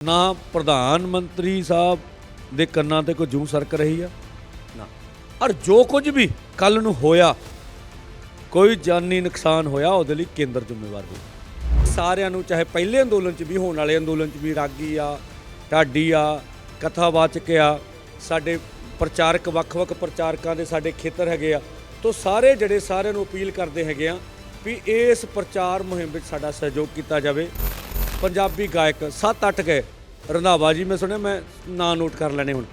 ਨਾ ਪ੍ਰਧਾਨ ਮੰਤਰੀ ਸਾਹਿਬ ਦੇ ਕੰਨਾਂ ਤੇ ਕੋਈ ਜੂੰ ਸਰਕ ਰਹੀ ਆ? ਨਾ। ਔਰ ਜੋ ਕੁਝ ਵੀ ਕੱਲ ਨੂੰ ਹੋਇਆ ਕੋਈ ਜਾਨੀ ਨੁਕਸਾਨ ਹੋਇਆ ਉਹਦੇ ਲਈ ਕੇਂਦਰ ਜ਼ਿੰਮੇਵਾਰ ਹੋਊ। ਸਾਰਿਆਂ ਨੂੰ ਚਾਹੇ ਪਹਿਲੇ ਅੰਦੋਲਨ 'ਚ ਵੀ ਹੋਣ ਵਾਲੇ ਅੰਦੋਲਨ 'ਚ ਵੀ ਰਾਗੀ ਆ ਢਾਡੀ ਆ ਕਥਾਵਾਚਕ ਆ ਸਾਡੇ ਪ੍ਰਚਾਰਕ ਵੱਖ-ਵੱਖ ਪ੍ਰਚਾਰਕਾਂ ਦੇ ਸਾਡੇ ਖੇਤਰ ਹੈਗੇ ਆ ਤੋਂ ਸਾਰੇ ਜਿਹੜੇ ਸਾਰਿਆਂ ਨੂੰ ਅਪੀਲ ਕਰਦੇ ਹੈਗੇ ਆ ਵੀ ਇਸ ਪ੍ਰਚਾਰ ਮੁਹਿੰਮ ਵਿੱਚ ਸਾਡਾ ਸਹਿਯੋਗ ਕੀਤਾ ਜਾਵੇ। ਪੰਜਾਬੀ ਗਾਇਕ 7-8 ਗਏ। ਰੰਧਾਵਾ ਜੀ, ਮੈਂ ਸੁਣਿਆ, ਮੈਂ ਨਾਂ ਨੋਟ ਕਰ ਲੈਣੇ ਹੁਣ।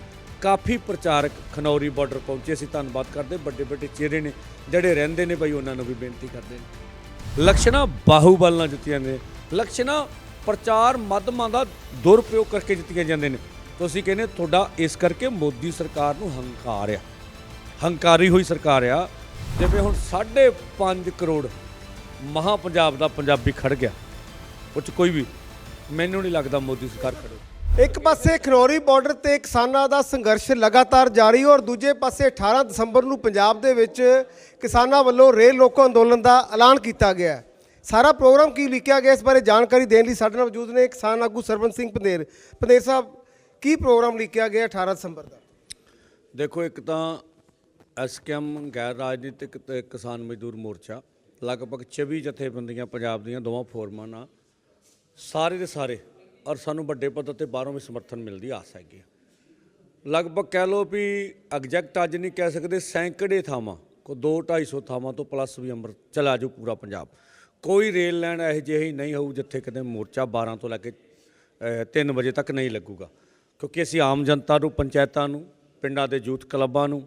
ਕਾਫੀ ਪ੍ਰਚਾਰਕ ਖਨੌਰੀ ਬਾਰਡਰ ਪਹੁੰਚੇ ਸੀ, ਧੰਨਵਾਦ ਕਰਦੇ। ਵੱਡੇ ਵੱਡੇ ਚਿਹਰੇ ਨੇ, ਜਿਹੜੇ ਰਹਿੰਦੇ ਨੇ ਬਈ, ਉਹਨਾਂ ਨੂੰ ਵੀ ਬੇਨਤੀ ਕਰਦੇ ਨੇ। ਲਕਸ਼ਣਾ ਬਾਹੂਬਲ ਨਾਲ ਜਿੱਤੀਆਂ ਨੇ ਲਕਸ਼ਣਾ ਪ੍ਰਚਾਰ ਮਾਧਮਾਂ ਦਾ ਦੁਰਪਯੋਗ ਕਰਕੇ ਜਿੱਤੀਆਂ ਜਾਂਦੇ ਨੇ। ਤੁਸੀਂ ਕਹਿੰਦੇ ਤੁਹਾਡਾ ਇਸ ਕਰਕੇ ਮੋਦੀ ਸਰਕਾਰ ਨੂੰ ਹੰਕਾਰ ਆ। ਹੰਕਾਰੀ ਹੋਈ ਸਰਕਾਰ ਆ। ਜਿਵੇਂ ਹੁਣ 5.5 ਕਰੋੜ ਮਹਾ ਪੰਜਾਬ ਦਾ ਪੰਜਾਬੀ ਖੜ ਗਿਆ। ਉਹ 'ਚ ਕੋਈ ਵੀ ਮੈਨੂੰ ਨਹੀਂ ਲੱਗਦਾ ਮੋਦੀ ਸਰਕਾਰ ਖੜੂ ਇੱਕ ਪਾਸੇ ਖਨੌਰੀ ਬਾਰਡਰ ਤੇ ਕਿਸਾਨਾਂ ਦਾ ਸੰਘਰਸ਼ ਲਗਾਤਾਰ ਜਾਰੀ ਔਰ ਦੂਜੇ ਪਾਸੇ 18 ਦਸੰਬਰ ਨੂੰ ਪੰਜਾਬ ਦੇ ਵਿੱਚ ਕਿਸਾਨਾਂ ਵੱਲੋਂ ਰੇਲ ਲੋਕੋ ਅੰਦੋਲਨ ਦਾ ਐਲਾਨ ਕੀਤਾ ਗਿਆ ਹੈ। ਸਾਰਾ ਪ੍ਰੋਗਰਾਮ ਕੀ ਲਿਖਿਆ ਗਿਆ ਇਸ ਬਾਰੇ ਜਾਣਕਾਰੀ ਦੇਣ ਲਈ ਸਾਡੇ ਨਾਲ ਮੌਜੂਦ ਨੇ ਕਿਸਾਨ ਆਗੂ ਸਰਵਨ ਸਿੰਘ ਪੰਦੇਰ। ਪੰਦੇਰ ਸਾਹਿਬ ਕੀ ਪ੍ਰੋਗਰਾਮ ਲਿਖਿਆ ਗਿਆ 18 ਦਸੰਬਰ ਦਾ? ਦੇਖੋ ਇੱਕ ਤਾਂ ਐਸਕੇਐਮ ਗੈਰ ਰਾਜਨੀਤਿਕ ਤੇ ਕਿਸਾਨ ਮਜ਼ਦੂਰ ਮੋਰਚਾ ਲਗਭਗ 24 ਜਥੇਬੰਦੀਆਂ ਪੰਜਾਬ ਦੀਆਂ ਦੋਵਾਂ ਫੋਰਮਾਂ ਨਾਲ ਸਾਰੇ ਦੇ ਸਾਰੇ ਔਰ ਸਾਨੂੰ ਵੱਡੇ ਪੱਧਰ ਤੇ ਬਾਹਰੋਂ ਵੀ ਸਮਰਥਨ ਮਿਲਦੀ ਆਸ ਹੈਗੀ ਆ। ਲਗਭਗ ਕਹਿ ਲਓ ਵੀ ਐਗਜ਼ੈਕਟ ਅੱਜ ਨਹੀਂ ਕਹਿ ਸਕਦੇ, ਸੈਂਕੜੇ ਥਾਵਾਂ, ਕੋ 2 250 ਥਾਵਾਂ ਤੋਂ ਪਲੱਸ ਵੀ ਅੰਮ੍ਰਿਤ ਚਲਾ ਜੋ ਪੂਰਾ ਪੰਜਾਬ ਕੋਈ ਰੇਲ ਲਾਈਨ ਇਹੋ ਜਿਹੀ ਨਹੀਂ ਹੋਊ ਜਿੱਥੇ ਕਿਤੇ ਮੋਰਚਾ 12 ਤੋਂ ਲੈ ਕੇ 3 ਵਜੇ ਤੱਕ ਨਹੀਂ ਲੱਗੂਗਾ ਕਿਉਂਕਿ ਅਸੀਂ ਆਮ ਜਨਤਾ ਨੂੰ, ਪੰਚਾਇਤਾਂ ਨੂੰ, ਪਿੰਡਾਂ ਦੇ ਯੂਥ ਕਲੱਬਾਂ ਨੂੰ,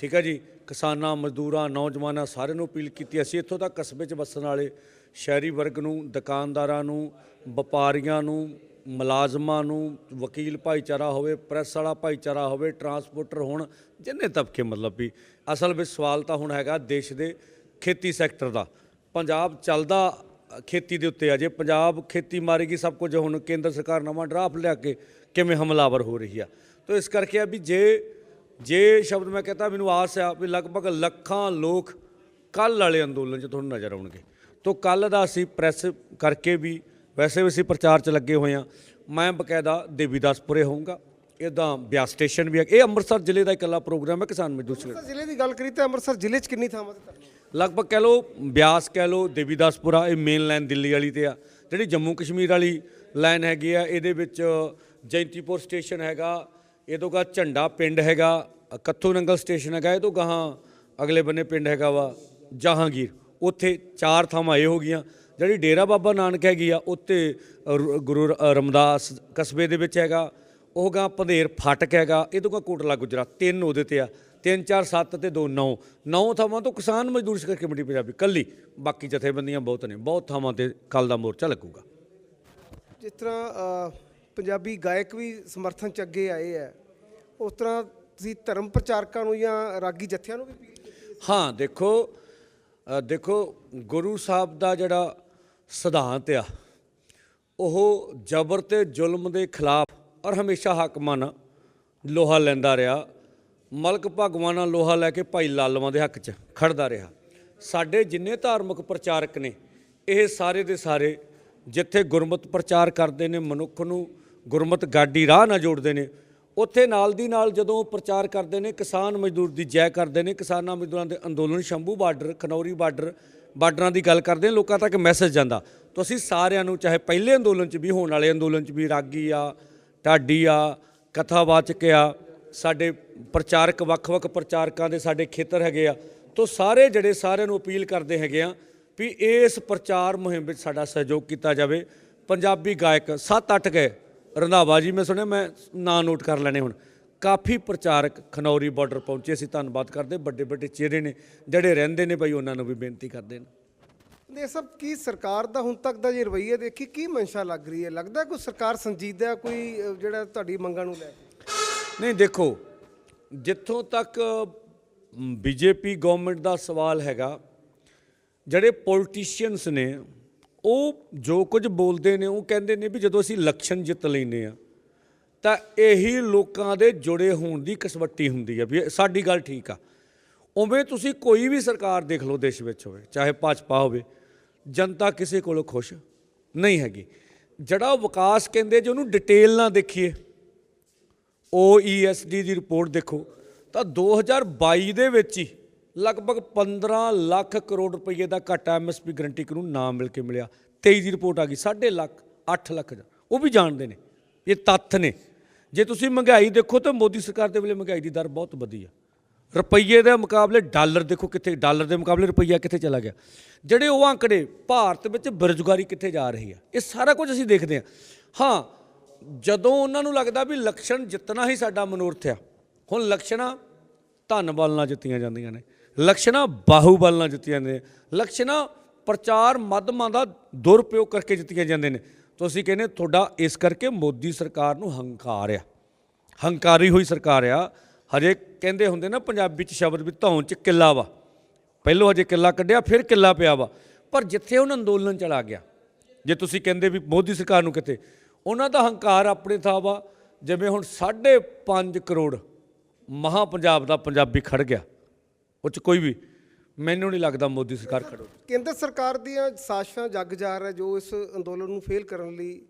ਠੀਕ ਹੈ ਜੀ ਕਿਸਾਨਾਂ, ਮਜ਼ਦੂਰਾਂ, ਨੌਜਵਾਨਾਂ ਸਾਰਿਆਂ ਨੂੰ ਅਪੀਲ ਕੀਤੀ, ਅਸੀਂ ਇੱਥੋਂ ਤੱਕ ਕਸਬੇ 'ਚ ਵਸਣ ਵਾਲੇ ਸ਼ਹਿਰੀ ਵਰਗ ਨੂੰ, ਦੁਕਾਨਦਾਰਾਂ ਨੂੰ, ਵਪਾਰੀਆਂ ਨੂੰ, ਮੁਲਾਜ਼ਮਾਂ ਨੂੰ, ਵਕੀਲ ਭਾਈਚਾਰਾ ਹੋਵੇ, ਪ੍ਰੈਸ ਵਾਲਾ ਭਾਈਚਾਰਾ ਹੋਵੇ, ਟਰਾਂਸਪੋਰਟਰ ਹੋਣ, ਜਿੰਨੇ ਤਬਕੇ ਮਤਲਬ ਵੀ, ਅਸਲ ਵਿੱਚ ਸਵਾਲ ਤਾਂ ਹੁਣ ਹੈਗਾ ਦੇਸ਼ ਦੇ ਖੇਤੀ ਸੈਕਟਰ ਦਾ। ਪੰਜਾਬ ਚੱਲਦਾ ਖੇਤੀ ਦੇ ਉੱਤੇ ਆ ਜੇ ਪੰਜਾਬ ਖੇਤੀ ਮਾਰੇਗੀ ਸਭ ਕੁਝ ਹੁਣ ਕੇਂਦਰ ਸਰਕਾਰ ਨਵਾਂ ਡਰਾਫਟ ਲਿਆ ਕੇ ਕਿਵੇਂ ਹਮਲਾਵਰ ਹੋ ਰਹੀ ਆ। ਤਾਂ ਇਸ ਕਰਕੇ ਆ ਵੀ ਜੇ ਜੇ ਸ਼ਬਦ ਮੈਂ ਕਹਤਾ ਮੈਨੂੰ ਆਸ ਆ ਵੀ ਲਗਭਗ ਲੱਖਾਂ ਲੋਕ ਕੱਲ ਵਾਲੇ ਅੰਦੋਲਨ 'ਚ ਤੁਹਾਨੂੰ ਨਜ਼ਰ ਆਉਣਗੇ। ਤੋਂ ਕੱਲ ਦਾ ਅਸੀਂ ਪ੍ਰੈਸ ਕਰਕੇ ਵੀ ਵੈਸੇ ਵੀ ਅਸੀਂ ਪ੍ਰਚਾਰ 'ਚ ਲੱਗੇ ਹੋਏ ਆ ਮੈਂ ਬਕਾਇਦਾ ਦੇਵੀਦਾਸਪੁਰੇ ਹੋਊਂਗਾ। ਇਹਦਾ ਬਿਆਸ ਸਟੇਸ਼ਨ ਵੀ ਹੈ। ਇਹ ਅੰਮ੍ਰਿਤਸਰ ਜ਼ਿਲ੍ਹੇ ਦਾ ਇਕੱਲਾ ਪ੍ਰੋਗਰਾਮ ਹੈ ਕਿਸਾਨ ਮਜ਼ਦੂਰ ਅੰਮ੍ਰਿਤਸਰ ਜ਼ਿਲ੍ਹੇ ਦੀ ਗੱਲ ਕਰੀ ਤਾਂ ਅੰਮ੍ਰਿਤਸਰ ਜ਼ਿਲ੍ਹੇ 'ਚ ਕਿੰਨੀ ਥਾਵਾਂ ਤੇ ਲਗਭਗ ਕਹਿ ਲਓ ਬਿਆਸ ਕਹਿ ਲਓ ਦੇਵੀਦਾਸਪੁਰਾ ਇਹ ਮੇਨ ਲਾਈਨ ਦਿੱਲੀ ਵਾਲੀ ਤੇ ਆ। ਜਿਹੜੀ ਜੰਮੂ ਕਸ਼ਮੀਰ ਵਾਲੀ ਲਾਈਨ ਹੈਗੀ ਆ ਇਹਦੇ ਵਿੱਚ ਜੈਂਤੀਪੁਰ ਸਟੇਸ਼ਨ ਹੈਗਾ ਇਹ ਤੋਂ ਗਾ ਝੰਡਾ ਪਿੰਡ ਹੈਗਾ, ਕੱਥੂ ਨੰਗਲ ਸਟੇਸ਼ਨ ਹੈਗਾ, ਇਹ ਤੋਂ ਗਾਹਾਂ ਅਗਲੇ ਬੰਨੇ ਪਿੰਡ ਹੈਗਾ ਵਾ ਜਹਾਂਗੀਰ। ਉੱਥੇ ਚਾਰ ਥਾਵਾਂ ਇਹ ਹੋ ਗਈਆਂ। ਜਿਹੜੀ ਡੇਰਾ ਬਾਬਾ ਨਾਨਕ ਹੈਗੀ ਆ ਉੱਤੇ ਰ- ਗੁਰੂ ਰ- ਰਮਦਾਸ ਕਸਬੇ ਦੇ ਵਿੱਚ ਹੈਗਾ। ਉਹ ਗਾ ਪੰਧੇਰ ਫਾਟਕ ਹੈਗਾ। ਇਹ ਤੋਂ ਗਾ ਕੋਟਲਾ ਗੁਜਰਾਤ ਤਿੰਨ ਉਹਦੇ ਤੇ ਆ। ਤਿੰਨ, ਚਾਰ, ਸੱਤ ਤੇ ਦੋ, ਨੌ। ਨੌ ਥਾਵਾਂ ਤੋਂ ਕਿਸਾਨ ਮਜ਼ਦੂਰ ਸੰਘਰਸ਼ ਕਮੇਟੀ ਪੰਜਾਬੀ। ਕੱਲੀ। ਬਾਕੀ ਜਥੇਬੰਦੀਆਂ ਬਹੁਤ ਨੇ। ਬਹੁਤ ਥਾਵਾਂ ਤੇ ਕੱਲ ਦਾ ਮੋਰਚਾ ਲੱਗੂਗਾ। ਜਿਸ ਤਰ੍ਹਾਂ ਪੰਜਾਬੀ ਗਾਇਕ ਵੀ ਸਮਰਥਨ ਚ ਅੱਗੇ ਆਏ ਹੈ ਉਸ ਤਰ੍ਹਾਂ ਤੁਸੀਂ ਧਰਮ ਪ੍ਰਚਾਰਕਾਂ ਨੂੰ ਜਾਂ ਰਾਗੀ ਜਥਿਆਂ ਨੂੰ ਵੀ ਹਾਂ? ਦੇਖੋ ਦੇਖੋ, ਗੁਰੂ ਸਾਹਿਬ ਦਾ ਜਿਹੜਾ ਸਿਧਾਂਤ ਆ, ਉਹ ਜ਼ਬਰ ਤੇ ਜ਼ੁਲਮ ਦੇ ਖਿਲਾਫ ਔਰ ਹਮੇਸ਼ਾ ਹਾਕਮਾਂ ਨਾਲ ਲੋਹਾ ਲੈਂਦਾ ਰਿਹਾ। ਮਲਕ ਭਗਵਾਨਾਂ ਲੋਹਾ ਲੈ ਕੇ ਭਾਈ ਲਾਲਵਾਂ ਦੇ ਹੱਕ 'ਚ ਖੜਦਾ ਰਿਹਾ। ਸਾਡੇ ਜਿੰਨੇ ਧਾਰਮਿਕ ਪ੍ਰਚਾਰਕ ਨੇ, ਇਹ ਸਾਰੇ ਦੇ ਸਾਰੇ ਜਿੱਥੇ ਗੁਰਮਤ ਪ੍ਰਚਾਰ ਕਰਦੇ ਨੇ, ਮਨੁੱਖ ਨੂੰ ਗੁਰਮਤ ਗਾਡੀ ਰਾਹ ਨਾਲ ਜੋੜਦੇ ਨੇ। ਉੱਥੇ ਨਾਲ ਦੀ ਨਾਲ ਜਦੋਂ ਪ੍ਰਚਾਰ ਕਰਦੇ ਨੇ, ਕਿਸਾਨ ਮਜ਼ਦੂਰ ਦੀ ਜੈ ਕਰਦੇ ਨੇ, ਕਿਸਾਨਾਂ ਮਜ਼ਦੂਰਾਂ ਦੇ ਅੰਦੋਲਨ, ਸ਼ੰਭੂ ਬਾਰਡਰ, ਖਨੌਰੀ ਬਾਰਡਰ, ਬਾਰਡਰਾਂ ਦੀ ਗੱਲ ਕਰਦੇ ਨੇ, ਲੋਕਾਂ ਤੱਕ ਮੈਸੇਜ ਜਾਂਦਾ। ਤਾਂ ਅਸੀਂ ਸਾਰਿਆਂ ਨੂੰ, ਚਾਹੇ ਪਹਿਲੇ ਅੰਦੋਲਨ 'ਚ ਵੀ, ਹੋਣ ਵਾਲੇ ਅੰਦੋਲਨ 'ਚ ਵੀ, ਰਾਗੀ ਆ, ਢਾਡੀ ਆ, ਕਥਾਵਾਚਕ ਆ, ਸਾਡੇ ਪ੍ਰਚਾਰਕ, ਵੱਖ-ਵੱਖ ਪ੍ਰਚਾਰਕਾਂ ਦੇ ਸਾਡੇ ਖੇਤਰ ਹੈਗੇ ਆ, ਤੋਂ ਸਾਰੇ ਜਿਹੜੇ ਸਾਰਿਆਂ ਨੂੰ ਅਪੀਲ ਕਰਦੇ ਹੈਗੇ ਆ ਵੀ ਇਸ ਪ੍ਰਚਾਰ ਮੁਹਿੰਮ ਵਿੱਚ ਸਾਡਾ ਸਹਿਯੋਗ ਕੀਤਾ ਜਾਵੇ। ਪੰਜਾਬੀ ਗਾਇਕ 7-8 ਗਏ। ਰੰਧਾਵਾ ਜੀ ਮੈਂ ਸੁਣਿਆ ਮੈਂ ਨਾਂ ਨੋਟ ਕਰ ਲੈਣੇ ਹੁਣ। ਕਾਫੀ ਪ੍ਰਚਾਰਕ ਖਨੌਰੀ ਬਾਰਡਰ ਪਹੁੰਚੇ ਸੀ ਧੰਨਵਾਦ ਕਰਦੇ। ਵੱਡੇ ਵੱਡੇ ਚਿਹਰੇ ਨੇ ਜਿਹੜੇ ਰਹਿੰਦੇ ਨੇ ਬਈ ਉਹਨਾਂ ਨੂੰ ਵੀ ਬੇਨਤੀ ਕਰਦੇ ਨੇ। ਇਹ ਸਭ ਕੀ ਸਰਕਾਰ ਦਾ ਹੁਣ ਤੱਕ ਦਾ ਜੇ ਰਵੱਈਆ ਦੇਖੀ ਕੀ ਮਨਸ਼ਾ ਲੱਗ ਰਹੀ ਹੈ? ਲੱਗਦਾ ਕੋਈ ਸਰਕਾਰ ਸੰਜੀਦਾ ਕੋਈ ਜਿਹੜਾ ਤੁਹਾਡੀ ਮੰਗਾਂ ਨੂੰ ਲੈ ਕੇ? ਨਹੀਂ ਦੇਖੋ ਜਿੱਥੋਂ ਤੱਕ ਬੀਜੇਪੀ ਗਵਰਨਮੈਂਟ ਦਾ ਸਵਾਲ ਹੈਗਾ ਜਿਹੜੇ ਪੋਲੀਟੀਸ਼ੀਅਨਸ ਨੇ ਉਹ ਜੋ ਕੁਝ ਬੋਲਦੇ ਨੇ, ਉਹ ਕਹਿੰਦੇ ਨੇ ਵੀ ਜਦੋਂ ਅਸੀਂ ਇਲੈਕਸ਼ਨ ਜਿੱਤ ਲੈਨੇ ਆ ਤਾਂ ਇਹੀ ਲੋਕਾਂ ਦੇ ਜੁੜੇ ਹੋਣ ਦੀ ਕਸਵੱਟੀ ਹੁੰਦੀ ਹੈ ਵੀ ਸਾਡੀ ਗੱਲ ਠੀਕ ਆ। ਉਵੇਂ ਤੁਸੀਂ ਕੋਈ ਵੀ ਸਰਕਾਰ ਦੇਖ ਲਓ ਦੇਸ਼ ਵਿੱਚ ਹੋਵੇ, ਚਾਹੇ ਭਾਜਪਾ ਹੋਵੇ, ਜਨਤਾ ਕਿਸੇ ਕੋਲੋਂ ਖੁਸ਼ ਨਹੀਂ ਹੈਗੀ। ਜਿਹੜਾ ਵਿਕਾਸ ਕਹਿੰਦੇ ਜੇ ਉਹਨੂੰ ਡਿਟੇਲ ਨਾਲ ਦੇਖੀਏ OESD ਦੀ ਰਿਪੋਰਟ ਦੇਖੋ, ਤਾਂ 2022 ਦੇ ਵਿੱਚ ਹੀ ਲਗਭਗ 15 ਲੱਖ ਕਰੋੜ ਰੁਪਏ ਦਾ ਘਾਟਾ ਐਮਐਸਪੀ ਗਰੰਟੀ ਕਾਨੂੰਨ ਨਾ ਮਿਲ ਕੇ ਮਿਲਿਆ। 23 ਦੀ ਰਿਪੋਰਟ ਆ ਗਈ 1.5 ਲੱਖ 8 ਲੱਖ ਉਹ ਵੀ ਜਾਣਦੇ ਨੇ, ਇਹ ਤੱਥ ਨੇ। ਜੇ ਤੁਸੀਂ ਮਹਿੰਗਾਈ ਦੇਖੋ ਤਾਂ ਮੋਦੀ ਸਰਕਾਰ ਦੇ ਵੇਲੇ ਮਹਿੰਗਾਈ ਦੀ ਦਰ ਬਹੁਤ ਵਧੀ ਆ। ਰੁਪਈਏ ਦੇ ਮੁਕਾਬਲੇ ਡਾਲਰ ਦੇਖੋ ਕਿੱਥੇ, ਡਾਲਰ ਦੇ ਮੁਕਾਬਲੇ ਰੁਪਈਆ ਕਿੱਥੇ ਚਲਾ ਗਿਆ। ਜਿਹੜੇ ਉਹ ਅੰਕੜੇ ਭਾਰਤ ਵਿੱਚ ਬੇਰੁਜ਼ਗਾਰੀ ਕਿੱਥੇ ਜਾ ਰਹੀ ਹੈ ਇਹ ਸਾਰਾ ਕੁਝ ਅਸੀਂ ਦੇਖਦੇ ਹਾਂ ਹਾਂ, ਜਦੋਂ ਉਹਨਾਂ ਨੂੰ ਲੱਗਦਾ ਵੀ ਲਕਸ਼ਣ ਜਿੱਤਣਾ ਹੀ ਸਾਡਾ ਮਨੋਰਥ ਆ, ਹੁਣ ਲਕਸ਼ਣਾ ਧਨ ਬਲ ਨਾਲ ਜਿੱਤੀਆਂ ਜਾਂਦੀਆਂ ਨੇ। ਲਕਸ਼ਣਾ ਬਾਹੂਬਲ ਨਾਲ ਜਿੱਤੀਆਂ ਜਾਂਦੀਆਂ ਨੇ। ਲਕਸ਼ਣਾ ਪ੍ਰਚਾਰ ਮਾਧਮਾਂ ਦਾ ਦੁਰਪਯੋਗ ਕਰਕੇ ਜਿੱਤੀਆਂ ਜਾਂਦੇ ਨੇ। ਤੁਸੀਂ ਕਹਿੰਦੇ ਤੁਹਾਡਾ ਇਸ ਕਰਕੇ ਮੋਦੀ ਸਰਕਾਰ ਨੂੰ ਹੰਕਾਰ ਆ। ਹੰਕਾਰੀ ਹੋਈ ਸਰਕਾਰ ਆ। ਹਜੇ ਕਹਿੰਦੇ ਹੁੰਦੇ ਨਾ ਪੰਜਾਬੀ ਚ ਸ਼ਬਦ ਵੀ ਧੌਣ ਚ ਕਿੱਲਾ ਵਾ। ਪਹਿਲੋਂ ਹਜੇ ਕਿੱਲਾ ਕੱਢਿਆ, ਫਿਰ ਕਿੱਲਾ ਪਿਆ ਵਾ। ਪਰ ਜਿੱਥੇ ਉਹਨਾਂ ਅੰਦੋਲਨ ਚਲਾ ਗਿਆ, ਜੇ ਤੁਸੀਂ ਕਹਿੰਦੇ ਵੀ ਮੋਦੀ ਸਰਕਾਰ ਨੂੰ ਕਿਤੇ, ਉਹਨਾਂ ਦਾ ਹੰਕਾਰ ਆਪਣੇ ਥਾਂ ਵਾ। ਜਿਵੇਂ ਹੁਣ 5.5 ਕਰੋੜ ਮਹਾ ਪੰਜਾਬ ਦਾ ਪੰਜਾਬੀ ਖੜ ਗਿਆ। ਉਹ ਚ ਕੋਈ ਵੀ ਮੈਨੂੰ ਨਹੀਂ ਲੱਗਦਾ ਮੋਦੀ ਸਰਕਾਰ ਖੜੋ ਕੇਂਦਰ ਸਰਕਾਰ ਦੀਆਂ ਸਾਜ਼ਿਸ਼ਾਂ ਜੱਗ ਜਾਰ ਹੈ ਜੋ ਇਸ ਅੰਦੋਲਨ ਨੂੰ ਫੇਲ ਕਰਨ ਲਈ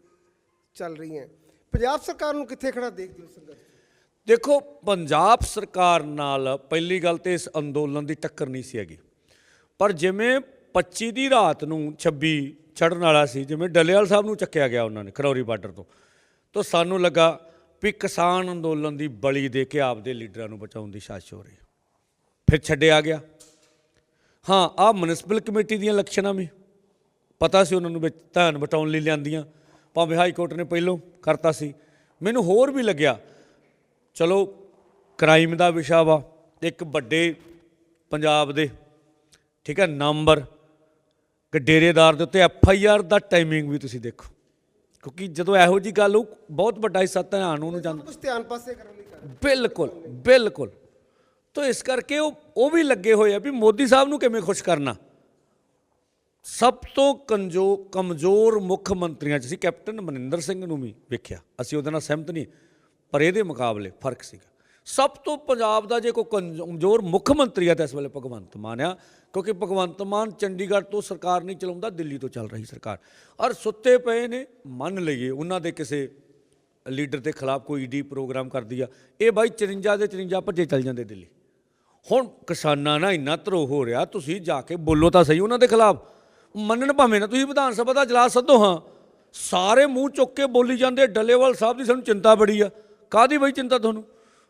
ਚੱਲ ਰਹੀਆਂ ਪੰਜਾਬ ਸਰਕਾਰ ਨੂੰ ਕਿੱਥੇ ਖੜਾ ਦੇਖਦੇ ਹੋ ਸੰਘਰਸ਼? ਦੇਖੋ ਪੰਜਾਬ ਸਰਕਾਰ ਨਾਲ ਪਹਿਲੀ ਗੱਲ ਤੇ ਇਸ ਅੰਦੋਲਨ ਦੀ ਟੱਕਰ ਨਹੀਂ ਸੀ ਹੈਗੀ। ਪਰ ਜਿਵੇਂ 25 ਦੀ ਰਾਤ ਨੂੰ 26 ਚੜਨ ਵਾਲਾ ਸੀ ਜਿਵੇਂ ਡੱਲੇਵਾਲ ਸਾਹਿਬ ਨੂੰ ਚੱਕਿਆ ਗਿਆ ਉਹਨਾਂ ਨੇ ਖਰੌਰੀ ਬਾਰਡਰ ਤੋਂ ਤਾਂ ਸਾਨੂੰ ਲੱਗਾ ਵੀ ਕਿਸਾਨ ਅੰਦੋਲਨ ਦੀ ਬਲੀ ਦੇ ਕੇ ਆਪਦੇ ਲੀਡਰਾਂ ਨੂੰ ਬਚਾਉਣ ਦੀ ਸਾਜ਼ਿਸ਼ ਹੋ ਰਹੀ ਹੈ। ਫਿਰ ਛੱਡਿਆ ਗਿਆ। ਹਾਂ ਆ ਮਿਊਨਿਸਪਲ ਕਮੇਟੀ ਦੀਆਂ ਇਲੈਕਸ਼ਨਾਂ ਵੀ ਪਤਾ ਸੀ ਉਹਨਾਂ ਨੂੰ ਵਿੱਚ ਧਿਆਨ ਬਟਾਉਣ ਲਈ ਲਿਆਂਦੀਆਂ। ਭਾਵੇਂ ਹਾਈ ਕੋਰਟ ਨੇ ਪਹਿਲੋਂ ਕਰਤਾ ਸੀ। ਮੈਨੂੰ ਹੋਰ ਵੀ ਲੱਗਿਆ ਚਲੋ ਕ੍ਰਾਈਮ ਦਾ ਵਿਸ਼ਾ ਵਾ ਇੱਕ ਵੱਡੇ ਪੰਜਾਬ ਦੇ ਠੀਕ ਹੈ ਨੰਬਰ ਕਿ ਡੇਰੇਦਾਰ ਦੇ ਉੱਤੇ ਐਫ ਆਈ ਆਰ ਦਾ ਟਾਈਮਿੰਗ ਵੀ ਤੁਸੀਂ ਦੇਖੋ। ਕਿਉਂਕਿ ਜਦੋਂ ਇਹੋ ਜੀ ਗੱਲ ਉਹ ਬਹੁਤ ਵੱਡਾ ਹਿੱਸਾ ਧਿਆਨ ਉਹਨੂੰ ਜਾਂਦਾ। ਕੁਝ ਧਿਆਨ ਪਾਸੇ ਕਰਨ ਲਈ ਕਰ ਬਿਲਕੁਲ ਬਿਲਕੁਲ। ਤਾਂ ਇਸ ਕਰਕੇ ਉਹ ਉਹ ਵੀ ਲੱਗੇ ਹੋਏ ਆ ਵੀ ਮੋਦੀ ਸਾਹਿਬ ਨੂੰ ਕਿਵੇਂ ਖੁਸ਼ ਕਰਨਾ। ਸਭ ਤੋਂ ਕੰਜੋ, ਕਮਜ਼ੋਰ ਮੁੱਖ ਮੰਤਰੀਆਂ 'ਚ ਸੀ ਕੈਪਟਨ ਮਨਿੰਦਰ ਸਿੰਘ ਨੂੰ ਵੀ ਵੇਖਿਆ। ਅਸੀਂ ਉਹਦੇ ਨਾਲ ਸਹਿਮਤ ਨਹੀਂ, ਪਰ ਇਹਦੇ ਮੁਕਾਬਲੇ ਫ਼ਰਕ ਸੀਗਾ। ਸਭ ਤੋਂ ਪੰਜਾਬ ਦਾ ਜੇ ਕੋਈ ਕਮਜ਼ੋਰ ਮੁੱਖ ਮੰਤਰੀ ਆ ਤਾਂ ਇਸ ਵੇਲੇ ਭਗਵੰਤ ਮਾਨ ਆ, ਕਿਉਂਕਿ ਭਗਵੰਤ ਮਾਨ ਚੰਡੀਗੜ੍ਹ ਤੋਂ ਸਰਕਾਰ ਨਹੀਂ ਚਲਾਉਂਦਾ, ਦਿੱਲੀ ਤੋਂ ਚੱਲ ਰਹੀ ਸਰਕਾਰ। ਔਰ ਸੁੱਤੇ ਪਏ ਨੇ, ਮੰਨ ਲਈਏ ਉਹਨਾਂ ਦੇ ਕਿਸੇ ਲੀਡਰ ਦੇ ਖਿਲਾਫ ਕੋਈ ਈਡੀ ਪ੍ਰੋਗਰਾਮ ਕਰਦੀ ਆ, ਇਹ ਬਾਈ 54 ਦੇ 54 ਭੱਜੇ ਚੱਲ ਜਾਂਦੇ ਦਿੱਲੀ। ਹੁਣ ਕਿਸਾਨਾਂ ਨਾਲ ਇੰਨਾ ਧਰੋ ਹੋ ਰਿਹਾ ਤੁਸੀਂ ਜਾ ਕੇ ਬੋਲੋ ਤਾਂ ਸਹੀ ਉਹਨਾਂ ਦੇ ਖਿਲਾਫ। ਮੰਨਣ ਭਾਵੇਂ ਨਾ ਤੁਸੀਂ ਵਿਧਾਨ ਸਭਾ ਦਾ ਇਜਲਾਸ ਸੱਦੋ ਹਾਂ। ਸਾਰੇ ਮੂੰਹ ਚੁੱਕ ਕੇ ਬੋਲੀ ਜਾਂਦੇ ਡੱਲੇਵਾਲ ਸਾਹਿਬ ਦੀ ਸਾਨੂੰ ਚਿੰਤਾ ਬੜੀ ਆ। ਕਾਦੀ ਬਈ ਚਿੰਤਾ ਤੁਹਾਨੂੰ?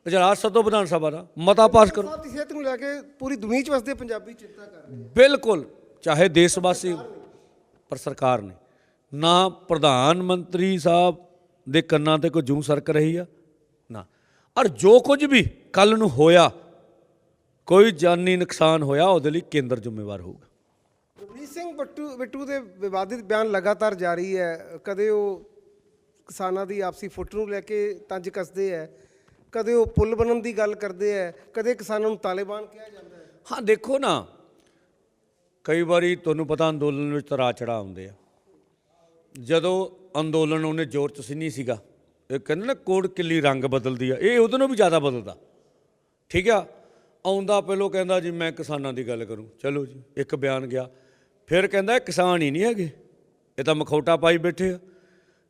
ਇਜਲਾਸ ਸੱਦੋ ਵਿਧਾਨ ਸਭਾ ਦਾ ਮਤਾ ਪਾਸ ਕਰੋ। ਸਾਹਿਬ ਦੀ ਸਿਹਤ ਨੂੰ ਲੈ ਕੇ ਪੂਰੀ ਦੁਨੀਆ 'ਚ ਵਸਦੇ ਪੰਜਾਬੀ ਚਿੰਤਾ ਕਰ ਰਹੇ ਬਿਲਕੁਲ ਚਾਹੇ ਦੇਸ਼ ਵਾਸੀ ਪਰ ਸਰਕਾਰ ਨੇ ਨਾ ਪ੍ਰਧਾਨ ਮੰਤਰੀ ਸਾਹਿਬ ਦੇ ਕੰਨਾਂ ਤੇ ਕੋਈ ਜੂੰ ਸਰਕ ਰਹੀ ਆ ਨਾ। ਔਰ ਜੋ ਕੁਝ ਵੀ ਕੱਲ ਨੂੰ ਹੋਇਆ ਕੋਈ ਜਾਨੀ ਨੁਕਸਾਨ ਹੋਇਆ ਉਹਦੇ ਲਈ ਕੇਂਦਰ ਜ਼ਿੰਮੇਵਾਰ ਹੋਊਗਾ। ਰਵਨੀਤ ਸਿੰਘ ਬੱਟੂ ਬਿੱਟੂ ਦੇ ਵਿਵਾਦਿਤ ਬਿਆਨ ਲਗਾਤਾਰ ਜਾਰੀ ਹੈ। ਕਦੇ ਉਹ ਕਿਸਾਨਾਂ ਦੀ ਆਪਸੀ ਫੁੱਟ ਨੂੰ ਲੈ ਕੇ ਤੰਜ ਕੱਸਦੇ ਹੈ ਕਦੇ ਉਹ ਪੁਲ ਬਣਨ ਦੀ ਗੱਲ ਕਰਦੇ ਹੈ ਕਦੇ ਕਿਸਾਨਾਂ ਨੂੰ ਤਾਲਿਬਾਨ ਕਿਹਾ ਜਾਂਦਾ ਹੈ। ਹਾਂ ਦੇਖੋ ਨਾ ਕਈ ਵਾਰੀ ਤੁਹਾਨੂੰ ਪਤਾ ਅੰਦੋਲਨ ਵਿੱਚ ਤਰਾ ਚੜਾ ਆਉਂਦੇ ਆ। ਜਦੋਂ ਅੰਦੋਲਨ ਉਹਨੇ ਜ਼ੋਰ ਚ ਸੀ ਨਹੀਂ ਸੀਗਾ ਇਹ ਕਹਿੰਦੇ ਨਾ ਕੋੜ ਕਿੱਲੀ ਰੰਗ ਬਦਲਦੀ ਆ ਇਹ ਉਹਦੇ ਵੀ ਜ਼ਿਆਦਾ ਬਦਲਦਾ। ਠੀਕ ਆ? ਆਉਂਦਾ ਪਹਿਲੋਂ ਕਹਿੰਦਾ ਜੀ, ਮੈਂ ਕਿਸਾਨਾਂ ਦੀ ਗੱਲ ਕਰੂੰ। ਚਲੋ ਜੀ, ਇੱਕ ਬਿਆਨ ਗਿਆ। ਫਿਰ ਕਹਿੰਦਾ, ਇਹ ਕਿਸਾਨ ਹੀ ਨਹੀਂ ਹੈਗੇ। ਇਹ ਤਾਂ ਮਖੌਟਾ ਪਾਈ ਬੈਠੇ ਆ।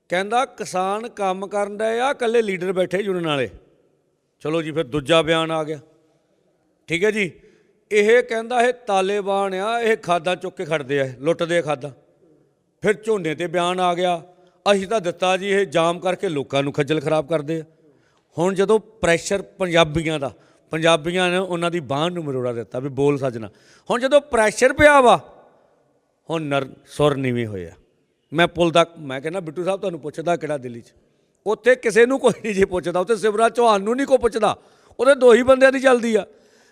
ਕਹਿੰਦਾ, ਕਿਸਾਨ ਕੰਮ ਕਰਨ ਦਾ ਆ, ਇਕੱਲੇ ਲੀਡਰ ਬੈਠੇ ਜੁੜਨ ਵਾਲੇ। ਚਲੋ ਜੀ, ਫਿਰ ਦੂਜਾ ਬਿਆਨ ਆ ਗਿਆ। ਠੀਕ ਹੈ ਜੀ। ਇਹ ਕਹਿੰਦਾ, ਇਹ ਤਾਲਿਬਾਨ ਆ, ਇਹ ਖਾਦਾਂ ਚੁੱਕ ਕੇ ਖੜਦੇ ਆ ਲੁੱਟਦੇ ਆ ਖਾਦਾਂ। ਫਿਰ ਝੋਨੇ ਤੇ ਬਿਆਨ ਆ ਗਿਆ। ਅਸੀਂ ਤਾਂ ਦਿੱਤਾ ਜੀ, ਇਹ ਜਾਮ ਕਰਕੇ ਲੋਕਾਂ ਨੂੰ ਖੱਜਲ ਖਰਾਬ ਕਰਦੇ ਆ। ਹੁਣ ਜਦੋਂ ਪ੍ਰੈਸ਼ਰ ਪੰਜਾਬੀਆਂ ਦਾ ਪੰਜਾਬੀਆਂ ਨੇ ਉਹਨਾਂ ਦੀ ਬਾਂਹ ਨੂੰ ਮਰੋੜਾ ਦਿੱਤਾ ਵੀ ਬੋਲ ਸੱਜਣਾ। ਹੁਣ ਜਦੋਂ ਪ੍ਰੈਸ਼ਰ ਪਿਆ ਵਾ, ਹੁਣ ਨਰ ਸੁਰ ਨੀਵੇਂ ਹੋਏ ਆ। ਮੈਂ ਪੁੱਲ ਦਾ, ਮੈਂ ਕਹਿੰਦਾ, ਬਿੱਟੂ ਸਾਹਿਬ ਤੁਹਾਨੂੰ ਪੁੱਛਦਾ ਕਿਹੜਾ ਦਿੱਲੀ 'ਚ? ਉੱਥੇ ਕਿਸੇ ਨੂੰ ਕੋਈ ਨਹੀਂ ਜੇ ਪੁੱਛਦਾ, ਉੱਥੇ ਸਿਵਰਾਜ ਚੌਹਾਨ ਨੂੰ ਨਹੀਂ ਕੋਈ ਪੁੱਛਦਾ। ਉਹਦੇ ਦੋ ਹੀ ਬੰਦਿਆਂ ਦੀ ਚੱਲਦੀ ਆ।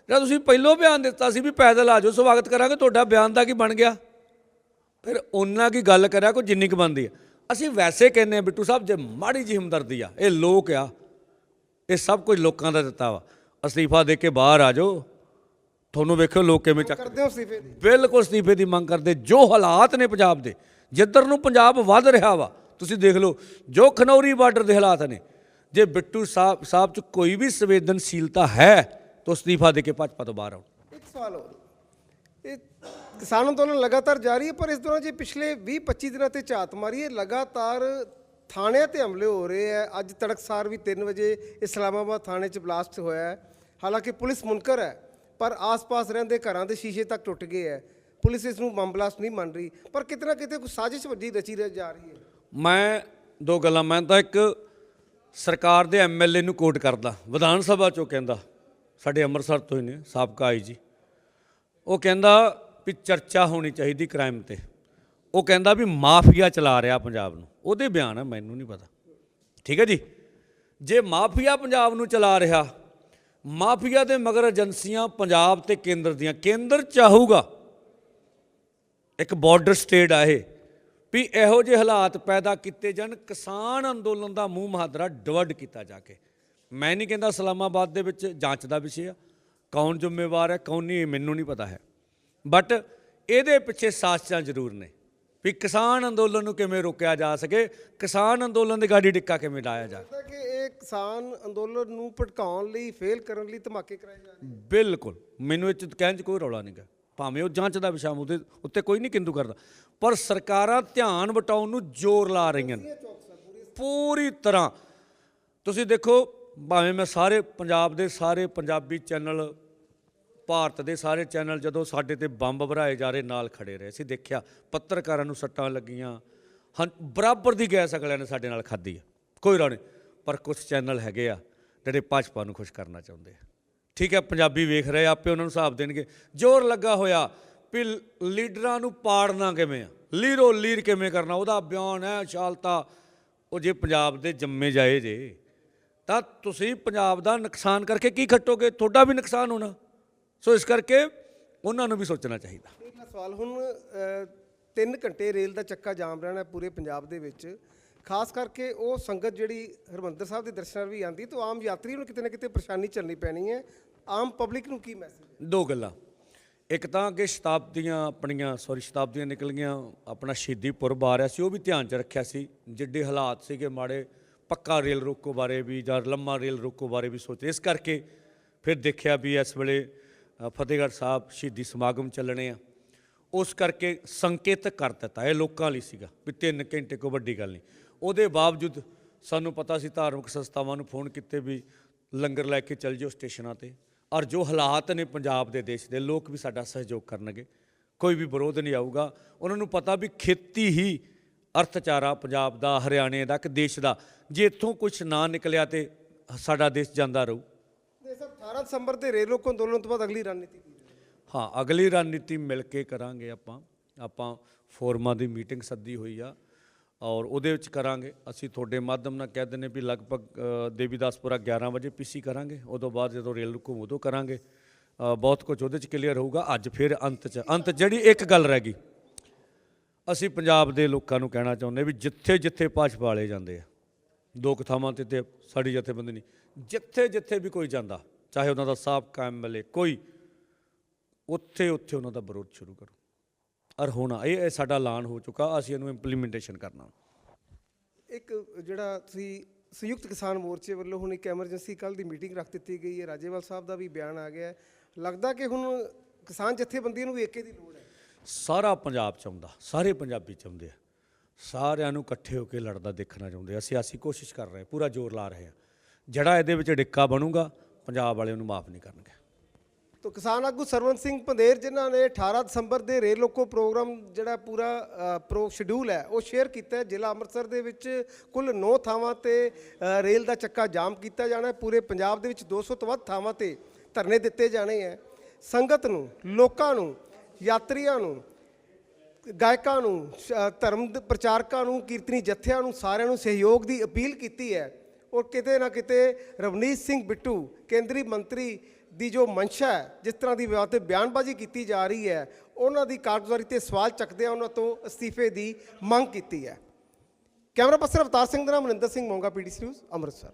ਜਿਹੜਾ ਤੁਸੀਂ ਪਹਿਲੋਂ ਬਿਆਨ ਦਿੱਤਾ ਸੀ ਵੀ ਪੈਦਲ ਆ ਜਾਓ, ਸਵਾਗਤ ਕਰਾਂਗੇ, ਤੁਹਾਡਾ ਬਿਆਨ ਦਾ ਕੀ ਬਣ ਗਿਆ? ਫਿਰ ਉਹਨਾਂ ਕੀ ਗੱਲ ਕਰਿਆ, ਕੋਈ ਜਿੰਨੀ ਕੁ ਬਣਦੀ ਆ। ਅਸੀਂ ਵੈਸੇ ਕਹਿੰਦੇ ਆ ਬਿੱਟੂ ਸਾਹਿਬ, ਜੇ ਮਾੜੀ ਜਿਹੀ ਹਮਦਰਦੀ ਆ, ਇਹ ਲੋਕ ਆ, ਇਹ ਸਭ ਕੁਝ ਲੋਕਾਂ ਦਾ ਦਿੱਤਾ ਵਾ। ਅਸਤੀਫਾ ਦੇ ਕੇ ਬਾਹਰ ਆ ਜਾਓ। ਤੁਹਾਨੂੰ ਵੇਖਿਓ ਲੋਕ ਕਿਵੇਂ ਚੱਕ ਕਰਦੇ ਹੋ ਸਿਫੇ ਦੀ। ਬਿਲਕੁਲ ਅਸਤੀਫੇ ਦੀ ਮੰਗ ਕਰਦੇ। ਜੋ ਹਾਲਾਤ ਨੇ ਪੰਜਾਬ ਦੇ ਜਿੱਧਰ ਨੂੰ ਪੰਜਾਬ ਵੱਧ ਰਿਹਾ ਵਾ ਤੁਸੀਂ ਦੇਖ ਲਓ ਜੋ ਖਨੌਰੀ ਬਾਰਡਰ ਦੇ ਹਾਲਾਤ ਨੇ ਜੇ ਬਿੱਟੂ ਸਾਹਿਬ ਸਾਹਿਬ ਚ ਕੋਈ ਵੀ ਸੰਵੇਦਨਸ਼ੀਲਤਾ ਹੈ ਤਾਂ ਅਸਤੀਫਾ ਦੇ ਕੇ ਭਾਜਪਾ ਤੋਂ ਬਾਹਰ ਆਓ। ਇੱਕ ਸਵਾਲ ਹੋਰ। ਇਹ ਕਿਸਾਨ ਅੰਦੋਲਨ ਲਗਾਤਾਰ ਜਾਰੀ ਹੈ ਪਰ ਇਸ ਦੌਰਾਨ ਜੇ ਪਿਛਲੇ 20-25 ਦਿਨਾਂ ਤੇ ਝਾਤ ਮਾਰੀਏ ਲਗਾਤਾਰ ਥਾਣਿਆਂ ਤੇ ਹਮਲੇ ਹੋ ਰਹੇ ਹੈ। ਅੱਜ ਤੜਕਸਾਰ ਵੀ 3 ਵਜੇ ਇਸਲਾਮਾਬਾਦ ਥਾਣੇ 'ਚ ਬਲਾਸਟ ਹੋਇਆ ਹੈ। ਹਾਲਾਂਕਿ ਪੁਲਿਸ ਮੁਨਕਰ ਹੈ, ਪਰ ਆਸ-ਪਾਸ ਰਹਿੰਦੇ ਘਰਾਂ ਦੇ ਸ਼ੀਸ਼ੇ ਤੱਕ ਟੁੱਟ ਗਏ ਹੈ। ਪੁਲਿਸ ਇਸ ਨੂੰ ਬੰਬ ਬਲਾਸਟ ਨਹੀਂ ਮੰਨ ਰਹੀ, ਪਰ ਕਿਤੇ ਨਾ ਕਿਤੇ ਕੋਈ ਸਾਜ਼ਿਸ਼ ਵੱਡੀ ਰਚੀ ਜਾ ਰਹੀ ਹੈ। ਮੈਂ ਦੋ ਗੱਲਾਂ, ਮੈਂ ਤਾਂ ਇੱਕ ਸਰਕਾਰ ਦੇ ਐਮਐਲਏ ਨੂੰ ਕੋਟ ਕਰਦਾ, ਵਿਧਾਨ ਸਭਾ ਚੋਂ ਕਹਿੰਦਾ, ਸਾਡੇ ਅੰਮ੍ਰਿਤਸਰ ਤੋਂ ਹੀ ਨੇ, ਸਾਬਕਾ ਆਈ ਜੀ। ਉਹ ਕਹਿੰਦਾ ਵੀ ਚਰਚਾ ਹੋਣੀ ਚਾਹੀਦੀ ਕ੍ਰਾਈਮ ਤੇ। ਉਹ ਕਹਿੰਦਾ ਵੀ ਮਾਫੀਆ ਚਲਾ ਰਿਹਾ ਪੰਜਾਬ ਨੂੰ। ਉਹਦੇ ਬਿਆਨ ਆ, ਮੈਨੂੰ ਨਹੀਂ ਪਤਾ। ਠੀਕ ਹੈ ਜੀ? ਜੇ ਮਾਫੀਆ ਪੰਜਾਬ ਨੂੰ ਚਲਾ ਰਿਹਾ, ਮਾਫੀਆ ਦੇ ਮਗਰ ਏਜੰਸੀਆਂ ਪੰਜਾਬ ਤੇ ਕੇਂਦਰ ਦੀਆਂ, ਕੇਂਦਰ ਚਾਹੂਗਾ ਇੱਕ ਬਾਰਡਰ ਸਟੇਟ ਆ ਇਹ, ਵੀ ਇਹੋ ਜਿਹੇ ਹਾਲਾਤ ਪੈਦਾ ਕੀਤੇ ਜਾਣ, ਕਿਸਾਨ ਅੰਦੋਲਨ ਦਾ ਮੂੰਹ ਮਹਾਦਰਾ ਡਿਵਰਟ ਕੀਤਾ ਜਾ ਕੇ। ਮੈਂ ਨਹੀਂ ਕਹਿੰਦਾ ਇਸਲਾਮਾਬਾਦ ਦੇ ਵਿੱਚ ਜਾਂਚ ਦਾ ਵਿਸ਼ੇ ਆ, ਕੌਣ ਜ਼ਿੰਮੇਵਾਰ ਹੈ, ਕੌਣ ਨਹੀਂ, ਇਹ ਮੈਨੂੰ ਨਹੀਂ ਪਤਾ ਹੈ। ਬਟ ਇਹਦੇ ਪਿੱਛੇ ਸਾਜ਼ਿਸ਼ਾਂ ਜ਼ਰੂਰ ਨੇ। ਵੀ ਕਿਸਾਨ ਅੰਦੋਲਨ ਨੂੰ ਕਿਵੇਂ ਰੋਕਿਆ ਜਾ ਸਕੇ ਕਿਸਾਨ ਅੰਦੋਲਨ ਦੀ ਗਾੜੀ ਡਿੱਕਾ ਕਿਵੇਂ ਡਾਇਆ ਜਾ ਕਿ ਇਹ ਕਿਸਾਨ ਅੰਦੋਲਨ ਨੂੰ ਭਟਕਾਉਣ ਲਈ ਫੇਲ ਕਰਨ ਲਈ ਧਮਾਕੇ ਕਰਾਏ ਜਾ ਰਹੇ ਬਿਲਕੁਲ। ਮੈਨੂੰ ਇਹ ਚ ਕਹਿਣ 'ਚ ਕੋਈ ਰੌਲਾ ਨਹੀਂਗਾ। ਭਾਵੇਂ ਉਹ ਜਾਂਚ ਦਾ ਵਿਸ਼ਾ ਉਹਦੇ ਉੱਤੇ ਕੋਈ ਨਹੀਂ ਕਿੰਦੂ ਕਰਦਾ। ਪਰ ਸਰਕਾਰਾਂ ਧਿਆਨ ਵਟਾਉਣ ਨੂੰ ਜ਼ੋਰ ਲਾ ਰਹੀਆਂ ਨੇ। ਪੂਰੀ ਤਰ੍ਹਾਂ। ਤੁਸੀਂ ਦੇਖੋ ਭਾਵੇਂ ਮੈਂ ਸਾਰੇ ਪੰਜਾਬ ਦੇ ਸਾਰੇ ਪੰਜਾਬੀ ਚੈਨਲ ਭਾਰਤ ਦੇ ਸਾਰੇ ਚੈਨਲ ਜਦੋਂ ਸਾਡੇ ਤੇ ਬੰਬ ਭਰਾਏ ਜਾ ਰਹੇ, ਨਾਲ ਖੜੇ ਰਹੇ। ਸੀ ਦੇਖਿਆ, ਪੱਤਰਕਾਰਾਂ ਨੂੰ ਸੱਟਾਂ ਲੱਗੀਆਂ। ਹਾਂ, ਬਰਾਬਰ ਦੀ ਗੈਸ ਅਗਲਿਆਂ ਨੇ ਸਾਡੇ ਨਾਲ ਖਾਧੀ ਆ। ਕੋਈ ਰੌਲਾ ਨਹੀਂ। ਪਰ ਕੁਝ ਚੈਨਲ ਹੈਗੇ ਆ, ਜਿਹੜੇ ਭਾਜਪਾ ਨੂੰ ਖੁਸ਼ ਕਰਨਾ ਚਾਹੁੰਦੇ ਆ। ਠੀਕ ਹੈ ਪੰਜਾਬੀ ਵੇਖ ਰਹੇ ਆਪੇ ਉਹਨਾਂ ਨੂੰ ਹਿਸਾਬ ਦੇਣਗੇ। ਜ਼ੋਰ ਲੱਗਾ ਹੋਇਆ ਵੀ ਲੀਡਰਾਂ ਨੂੰ ਪਾੜਨਾ ਕਿਵੇਂ ਆ? ਲੀਰੋ ਲੀਰ ਕਿਵੇਂ ਕਰਨਾ? ਉਹਦਾ ਬਿਆਨ ਹੈ, ਸ਼ਾਲਤਾ। ਉਹ ਜੇ ਪੰਜਾਬ ਦੇ ਜੰਮੇ ਜਾਏ ਜੇ, ਤਾਂ ਤੁਸੀਂ ਪੰਜਾਬ ਦਾ ਨੁਕਸਾਨ ਕਰਕੇ ਕੀ ਖੱਟੋਗੇ? ਤੁਹਾਡਾ ਵੀ ਨੁਕਸਾਨ ਹੋਣਾ। ਸੋ ਇਸ ਕਰਕੇ ਉਹਨਾਂ ਨੂੰ ਵੀ ਸੋਚਣਾ ਚਾਹੀਦਾ। ਅਗਲਾ ਸਵਾਲ ਹੁਣ 3 ਘੰਟੇ ਰੇਲ ਦਾ ਚੱਕਾ ਜਾਮ ਰਹਿਣਾ ਹੈ ਪੂਰੇ ਪੰਜਾਬ ਦੇ ਵਿੱਚ। ਖਾਸ ਕਰਕੇ ਉਹ ਸੰਗਤ ਜਿਹੜੀ ਹਰਮੰਦਰ ਸਾਹਿਬ ਦੇ ਦਰਸ਼ਨਾਂ ਵੀ ਆਂਦੀ ਤਾਂ ਆਮ ਯਾਤਰੀ ਨੂੰ ਕਿਤੇ ਨਾ ਕਿਤੇ ਪਰੇਸ਼ਾਨੀ ਝੱਲਣੀ ਪੈਣੀ ਹੈ। ਆਮ ਪਬਲਿਕ ਨੂੰ ਕੀ ਮੈਸੇਜ ਦੋ ਗੱਲਾਂ। ਇੱਕ ਤਾਂ ਅੱਗੇ ਸ਼ਤਾਬਦੀਆਂ ਆਪਣੀਆਂ ਸੌਰੀ ਸ਼ਤਾਬਦੀਆਂ ਨਿਕਲ ਗਈਆਂ ਆਪਣਾ ਸ਼ਹੀਦੀ ਪੁਰਬ ਆ ਰਿਹਾ ਸੀ ਉਹ ਵੀ ਧਿਆਨ 'ਚ ਰੱਖਿਆ ਸੀ। ਜਿੱਡੇ ਹਾਲਾਤ ਸੀਗੇ ਮਾੜੇ ਪੱਕਾ ਰੇਲ ਰੋਕੋ ਬਾਰੇ ਵੀ ਜਾਂ ਲੰਮਾ ਰੇਲ ਰੋਕੋ ਬਾਰੇ ਵੀ ਸੋਚੇ ਇਸ ਕਰਕੇ ਫਿਰ ਦੇਖਿਆ ਵੀ ਇਸ ਵੇਲੇ ਫਤਿਹਗੜ੍ਹ ਸਾਹਿਬ ਸ਼ਹੀਦੀ ਸਮਾਗਮ ਚੱਲਣੇ ਆ। ਉਸ ਕਰਕੇ ਸੰਕੇਤ ਕਰ ਦਿੱਤਾ ਇਹ ਲੋਕਾਂ ਲਈ ਸੀਗਾ ਵੀ 3 ਘੰਟੇ ਕੋ ਵੱਡੀ ਗੱਲ ਨਹੀਂ। ਉਹਦੇ ਬਾਵਜੂਦ ਸਾਨੂੰ ਪਤਾ ਸੀ ਧਾਰਮਿਕ ਸੰਸਥਾਵਾਂ ਨੂੰ ਫੋਨ ਕੀਤੇ ਵੀ ਲੰਗਰ ਲੈ ਕੇ ਚੱਲ ਜਿਓ ਸਟੇਸ਼ਨਾਂ ਤੇ। ਔਰ ਜੋ ਹਾਲਾਤ ਨੇ ਪੰਜਾਬ ਦੇ ਦੇਸ਼ ਦੇ, ਲੋਕ ਵੀ ਸਾਡਾ ਸਹਿਯੋਗ ਕਰਨਗੇ। ਕੋਈ ਵੀ ਵਿਰੋਧ ਨਹੀਂ ਆਊਗਾ। ਉਹਨਾਂ ਨੂੰ ਪਤਾ ਵੀ ਖੇਤੀ ਹੀ ਅਰਥਚਾਰਾ ਪੰਜਾਬ ਦਾ, ਹਰਿਆਣੇ ਦਾ, ਕਿ ਦੇਸ਼ ਦਾ। ਜੇ ਇੱਥੋਂ ਕੁਝ ਨਾ ਨਿਕਲਿਆ ਤੇ ਸਾਡਾ ਦੇਸ਼ ਜਾਂਦਾ ਰਹੂ। ਦੇ ਸਰ 18 ਦਸੰਬਰ 'ਤੇ ਰੇਲ ਰੋਕੋ ਅੰਦੋਲਨ ਤੋਂ ਬਾਅਦ ਅਗਲੀ ਰਣਨੀਤੀ ਕੀ ਹਾਂ, ਅਗਲੀ ਰਣਨੀਤੀ ਮਿਲ ਕੇ ਕਰਾਂਗੇ ਆਪਾਂ। ਆਪਾਂ ਫੋਰਮਾਂ ਦੀ ਮੀਟਿੰਗ ਸੱਦੀ ਹੋਈ ਆ ਔਰ ਉਹਦੇ ਵਿੱਚ ਕਰਾਂਗੇ। ਅਸੀਂ ਤੁਹਾਡੇ ਮਾਧਿਅਮ ਨਾਲ ਕਹਿ ਦਿੰਦੇ ਵੀ ਲਗਭਗ ਦੇਵੀਦਾਸਪੁਰਾ 11 ਵਜੇ ਪੀਸੀ ਕਰਾਂਗੇ। ਉਦੋਂ ਬਾਅਦ ਜਦੋਂ ਰੇਲ ਰੁਕੂ ਉਦੋਂ ਕਰਾਂਗੇ। ਬਹੁਤ ਕੁਝ ਉਹਦੇ ਚ ਕਲੀਅਰ ਹੋਊਗਾ। ਅੱਜ ਫਿਰ ਅੰਤ ਚ, ਅੰਤ ਜਿਹੜੀ ਇੱਕ ਗੱਲ ਰਹਿ ਗਈ। ਅਸੀਂ ਪੰਜਾਬ ਦੇ ਲੋਕਾਂ ਨੂੰ ਕਹਿਣਾ ਚਾਹੁੰਦੇ ਵੀ ਜਿੱਥੇ ਜਿੱਥੇ ਭਾਜਪਾ ਵਾਲੇ ਜਾਂਦੇ ਆ, ਦੋ ਕੁ ਥਾਵਾਂ ਤੇ ਤੇ ਸਾਡੀ ਜਥੇਬੰਦੀ ਨਹੀਂ ਜਿੱਥੇ ਜਿੱਥੇ ਵੀ ਕੋਈ ਜਾਂਦਾ ਚਾਹੇ ਉਹਨਾਂ ਦਾ ਸਾਬਕਾ ਐਮਐਲਏ ਕੋਈ ਉੱਥੇ ਉੱਥੇ ਉਹਨਾਂ ਦਾ ਵਿਰੋਧ ਸ਼ੁਰੂ ਕਰੋ। ਔਰ ਹੋਣਾ ਇਹ ਸਾਡਾ ਐਲਾਨ ਹੋ ਚੁੱਕਾ ਅਸੀਂ ਇਹਨੂੰ ਇੰਪਲੀਮੈਂਟੇਸ਼ਨ ਕਰਨਾ। ਇੱਕ ਜਿਹੜਾ ਤੁਸੀਂ ਸੰਯੁਕਤ ਕਿਸਾਨ ਮੋਰਚੇ ਵੱਲੋਂ ਹੁਣ ਇੱਕ ਐਮਰਜੈਂਸੀ ਕੱਲ ਦੀ ਮੀਟਿੰਗ ਰੱਖ ਦਿੱਤੀ ਗਈ ਹੈ ਰਾਜੇਵਾਲ ਸਾਹਿਬ ਦਾ ਵੀ ਬਿਆਨ ਆ ਗਿਆ ਲੱਗਦਾ ਕਿ ਹੁਣ ਕਿਸਾਨ ਜਥੇਬੰਦੀਆਂ ਨੂੰ ਵੀ ਏਕੇ ਦੀ ਲੋੜ ਹੈ? ਸਾਰਾ ਪੰਜਾਬ ਚਾਹੁੰਦਾ ਸਾਰੇ ਪੰਜਾਬੀ ਚਾਹੁੰਦੇ ਆ। ਸਾਰਿਆਂ ਨੂੰ ਇਕੱਠੇ ਹੋ ਕੇ ਲੜਦਾ ਦੇਖਣਾ ਚਾਹੁੰਦੇ ਆ। ਅਸੀਂ ਅਸੀਂ ਕੋਸ਼ਿਸ਼ ਕਰ ਰਹੇ ਪੂਰਾ ਜ਼ੋਰ ਲਾ ਰਹੇ ਹਾਂ। ਜਿਹੜਾ ਇਹਦੇ ਵਿੱਚ ਡਿੱਕਾ ਬਣੂਗਾ, ਪੰਜਾਬ ਵਾਲੇ ਉਹਨੂੰ ਮਾਫ ਨਹੀਂ ਕਰਨਗੇ। ਤੋ ਕਿਸਾਨ ਆਗੂ ਸਰਵਨ ਸਿੰਘ ਪੰਦੇਰ, ਜਿਨ੍ਹਾਂ ਨੇ 18 ਦਸੰਬਰ ਦੇ ਰੇਲ ਲੋਕੋ ਪ੍ਰੋਗਰਾਮ ਜਿਹੜਾ ਪੂਰਾ ਪ੍ਰੋ, ਸ਼ਡਿਊਲ ਹੈ, ਉਹ ਸ਼ੇਅਰ ਕੀਤਾ ਹੈ। ਜ਼ਿਲ੍ਹਾ ਅੰਮ੍ਰਿਤਸਰ ਦੇ ਵਿੱਚ ਕੁੱਲ 9 ਥਾਵਾਂ ਤੇ ਰੇਲ ਦਾ ਚੱਕਾ ਜਾਮ ਕੀਤਾ ਜਾਣਾ ਹੈ। ਪੂਰੇ ਪੰਜਾਬ ਦੇ ਵਿੱਚ 200 ਤੋਂ ਵੱਧ ਥਾਵਾਂ ਤੇ ਧਰਨੇ ਦਿੱਤੇ ਜਾਣੇ ਹੈ। ਸੰਗਤ ਨੂੰ, ਲੋਕਾਂ ਨੂੰ, ਯਾਤਰੀਆਂ ਨੂੰ, ਗਾਇਕਾਂ ਨੂੰ, ਸ਼- ਧਰਮ ਪ੍ਰਚਾਰਕਾਂ ਨੂੰ, ਕੀਰਤਨੀ ਜਥਿਆਂ ਨੂੰ ਸਾਰਿਆਂ ਨੂੰ ਸਹਿਯੋਗ ਦੀ ਅਪੀਲ ਕੀਤੀ ਹੈ। ਔਰ ਕਿਤੇ ਨਾ ਕਿਤੇ ਰਵਨੀਤ ਸਿੰਘ ਬਿੱਟੂ, ਕੇਂਦਰੀ ਮੰਤਰੀ ਦੀ ਜੋ ਮਨਸ਼ਾ ਹੈ, ਜਿਸ ਤਰ੍ਹਾਂ ਦੀ ਵਿਵਾਦ ਤੇ ਬਿਆਨਬਾਜ਼ੀ ਕੀਤੀ ਜਾ ਰਹੀ ਹੈ, ਉਹਨਾਂ ਦੀ ਕਾਰਗੁਜ਼ਾਰੀ ਤੇ ਸਵਾਲ ਚੱਕਦਿਆਂ ਉਹਨਾਂ ਤੋਂ ਅਸਤੀਫੇ ਦੀ ਮੰਗ ਕੀਤੀ ਹੈ। ਕੈਮਰਾ ਪਰਸਨ ਅਵਤਾਰ ਸਿੰਘ ਦਾ ਨਾਮ ਮਨਿੰਦਰ ਸਿੰਘ ਮੋਂਗਾ, ਪੀਡੀਸੀ ਨਿਊਜ਼, ਅੰਮ੍ਰਿਤਸਰ।